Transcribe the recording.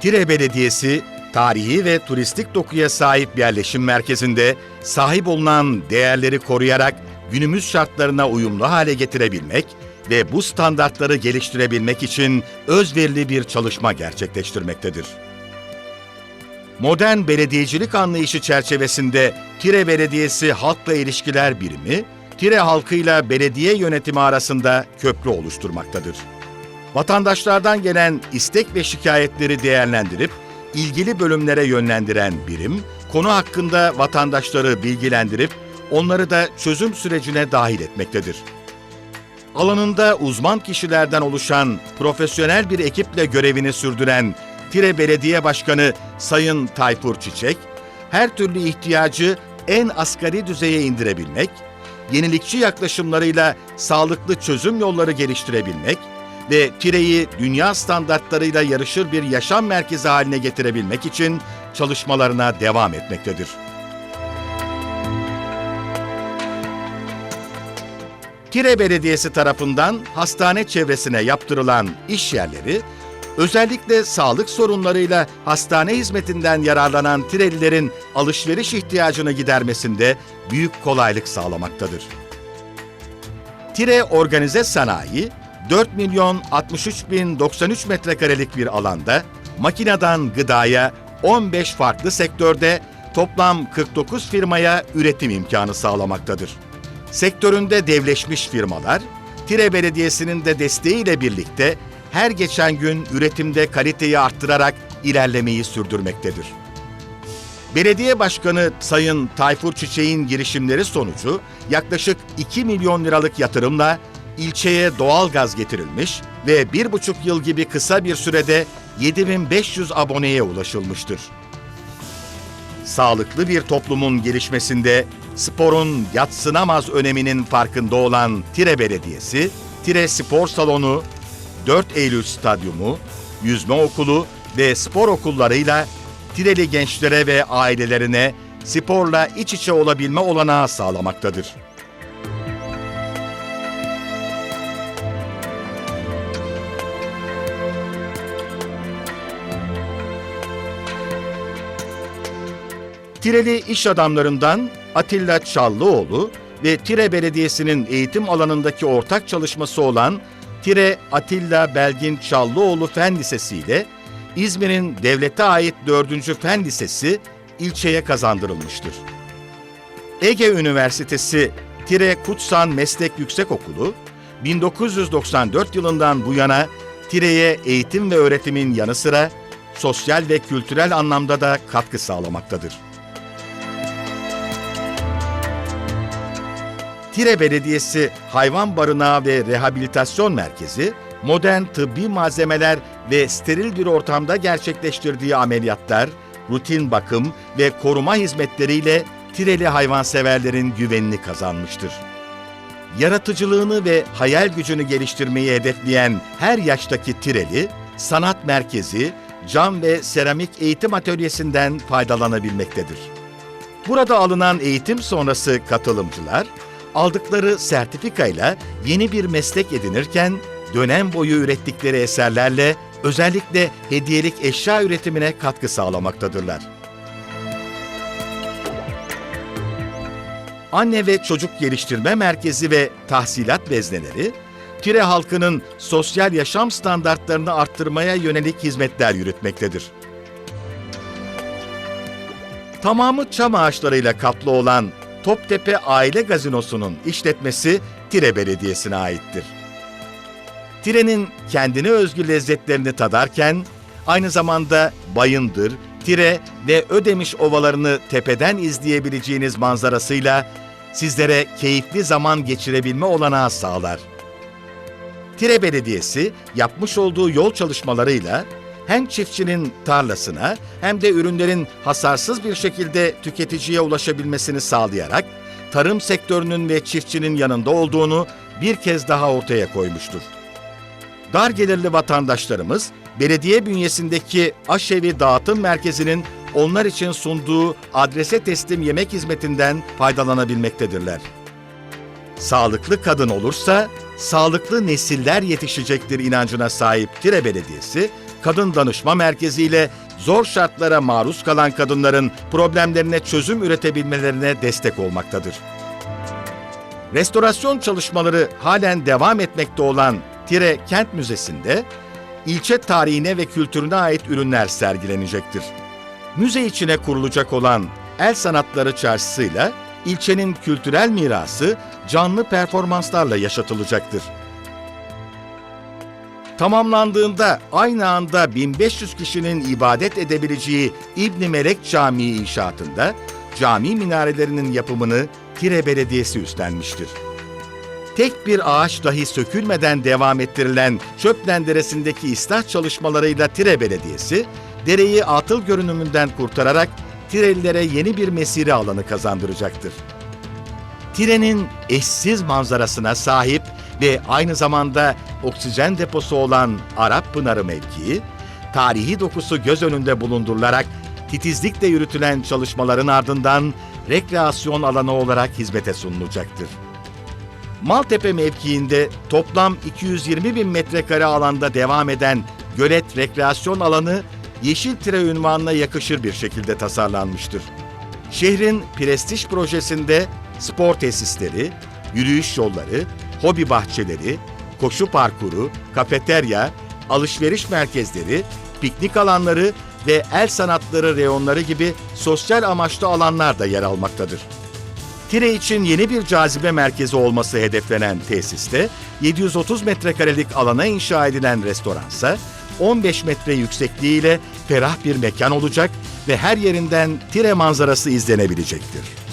Tire Belediyesi, tarihi ve turistik dokuya sahip yerleşim merkezinde sahip olunan değerleri koruyarak günümüz şartlarına uyumlu hale getirebilmek ve bu standartları geliştirebilmek için özverili bir çalışma gerçekleştirmektedir. Modern belediyecilik anlayışı çerçevesinde Tire Belediyesi Halkla İlişkiler Birimi, Tire halkıyla belediye yönetimi arasında köprü oluşturmaktadır. Vatandaşlardan gelen istek ve şikayetleri değerlendirip ilgili bölümlere yönlendiren birim, konu hakkında vatandaşları bilgilendirip onları da çözüm sürecine dahil etmektedir. Alanında uzman kişilerden oluşan profesyonel bir ekiple görevini sürdüren Tire Belediye Başkanı Sayın Tayfur Çiçek, her türlü ihtiyacı en asgari düzeye indirebilmek, yenilikçi yaklaşımlarıyla sağlıklı çözüm yolları geliştirebilmek ve Tire'yi dünya standartlarıyla yarışır bir yaşam merkezi haline getirebilmek için çalışmalarına devam etmektedir. Tire Belediyesi tarafından hastane çevresine yaptırılan iş yerleri, özellikle sağlık sorunlarıyla hastane hizmetinden yararlanan Tirelilerin alışveriş ihtiyacını gidermesinde büyük kolaylık sağlamaktadır. Tire Organize Sanayi, 4 milyon 63 bin 93 metrekarelik bir alanda, makineden gıdaya 15 farklı sektörde toplam 49 firmaya üretim imkanı sağlamaktadır. Sektöründe devleşmiş firmalar, Tire Belediyesi'nin de desteğiyle birlikte her geçen gün üretimde kaliteyi arttırarak ilerlemeyi sürdürmektedir. Belediye Başkanı Sayın Tayfur Çiçek'in girişimleri sonucu yaklaşık 2 milyon liralık yatırımla ilçeye doğal gaz getirilmiş ve bir buçuk yıl gibi kısa bir sürede 7500 aboneye ulaşılmıştır. Sağlıklı bir toplumun gelişmesinde sporun yatsınamaz öneminin farkında olan Tire Belediyesi, Tire Spor Salonu, 4 Eylül Stadyumu, yüzme okulu ve spor okullarıyla Tireli gençlere ve ailelerine sporla iç içe olabilme olanağı sağlamaktadır. Tireli iş adamlarından Atilla Çallıoğlu ve Tire Belediyesi'nin eğitim alanındaki ortak çalışması olan Tire Atilla Belgin Çallıoğlu Fen Lisesi ile İzmir'in devlete ait 4. Fen Lisesi ilçeye kazandırılmıştır. Ege Üniversitesi Tire Kutsan Meslek Yüksekokulu 1994 yılından bu yana Tire'ye eğitim ve öğretimin yanı sıra sosyal ve kültürel anlamda da katkı sağlamaktadır. Tire Belediyesi Hayvan Barınağı ve Rehabilitasyon Merkezi, modern tıbbi malzemeler ve steril bir ortamda gerçekleştirdiği ameliyatlar, rutin bakım ve koruma hizmetleriyle Tireli hayvanseverlerin güvenini kazanmıştır. Yaratıcılığını ve hayal gücünü geliştirmeyi hedefleyen her yaştaki Tireli, sanat merkezi, cam ve seramik eğitim atölyesinden faydalanabilmektedir. Burada alınan eğitim sonrası katılımcılar, aldıkları sertifikayla yeni bir meslek edinirken dönem boyu ürettikleri eserlerle özellikle hediyelik eşya üretimine katkı sağlamaktadırlar. Anne ve Çocuk Geliştirme Merkezi ve tahsilat vezneleri, Tire halkının sosyal yaşam standartlarını arttırmaya yönelik hizmetler yürütmektedir. Tamamı çam ağaçlarıyla kaplı olan Toptepe Aile Gazinosu'nun işletmesi Tire Belediyesi'ne aittir. Tire'nin kendine özgü lezzetlerini tadarken aynı zamanda Bayındır, Tire ve Ödemiş ovalarını tepeden izleyebileceğiniz manzarasıyla sizlere keyifli zaman geçirebilme olanağı sağlar. Tire Belediyesi yapmış olduğu yol çalışmalarıyla hem çiftçinin tarlasına hem de ürünlerin hasarsız bir şekilde tüketiciye ulaşabilmesini sağlayarak tarım sektörünün ve çiftçinin yanında olduğunu bir kez daha ortaya koymuştur. Dar gelirli vatandaşlarımız belediye bünyesindeki aşevi dağıtım merkezinin onlar için sunduğu adrese teslim yemek hizmetinden faydalanabilmektedirler. Sağlıklı kadın olursa sağlıklı nesiller yetişecektir inancına sahip Tire Belediyesi, kadın danışma merkeziyle zor şartlara maruz kalan kadınların problemlerine çözüm üretebilmelerine destek olmaktadır. Restorasyon çalışmaları halen devam etmekte olan Tire Kent Müzesi'nde ilçe tarihine ve kültürüne ait ürünler sergilenecektir. Müze içine kurulacak olan El Sanatları Çarşısı'yla ilçenin kültürel mirası canlı performanslarla yaşatılacaktır. Tamamlandığında aynı anda 1500 kişinin ibadet edebileceği İbni Melek Camii inşaatında cami minarelerinin yapımını Tire Belediyesi üstlenmiştir. Tek bir ağaç dahi sökülmeden devam ettirilen Çöplen Deresi'ndeki ıslah çalışmalarıyla Tire Belediyesi, dereyi atıl görünümünden kurtararak Tirelilere yeni bir mesire alanı kazandıracaktır. Tire'nin eşsiz manzarasına sahip ve aynı zamanda oksijen deposu olan Arap Pınarı mevkii, tarihi dokusu göz önünde bulundurularak titizlikle yürütülen çalışmaların ardından rekreasyon alanı olarak hizmete sunulacaktır. Maltepe mevkiinde toplam 220 bin metrekare alanda devam eden gölet rekreasyon alanı Yeşil Tire ünvanına yakışır bir şekilde tasarlanmıştır. Şehrin prestij projesinde spor tesisleri, yürüyüş yolları, hobi bahçeleri, koşu parkuru, kafeterya, alışveriş merkezleri, piknik alanları ve el sanatları reyonları gibi sosyal amaçlı alanlar da yer almaktadır. Tire için yeni bir cazibe merkezi olması hedeflenen tesiste 730 metrekarelik alana inşa edilen restoransa 15 metre yüksekliğiyle ferah bir mekan olacak ve her yerinden Tire manzarası izlenebilecektir.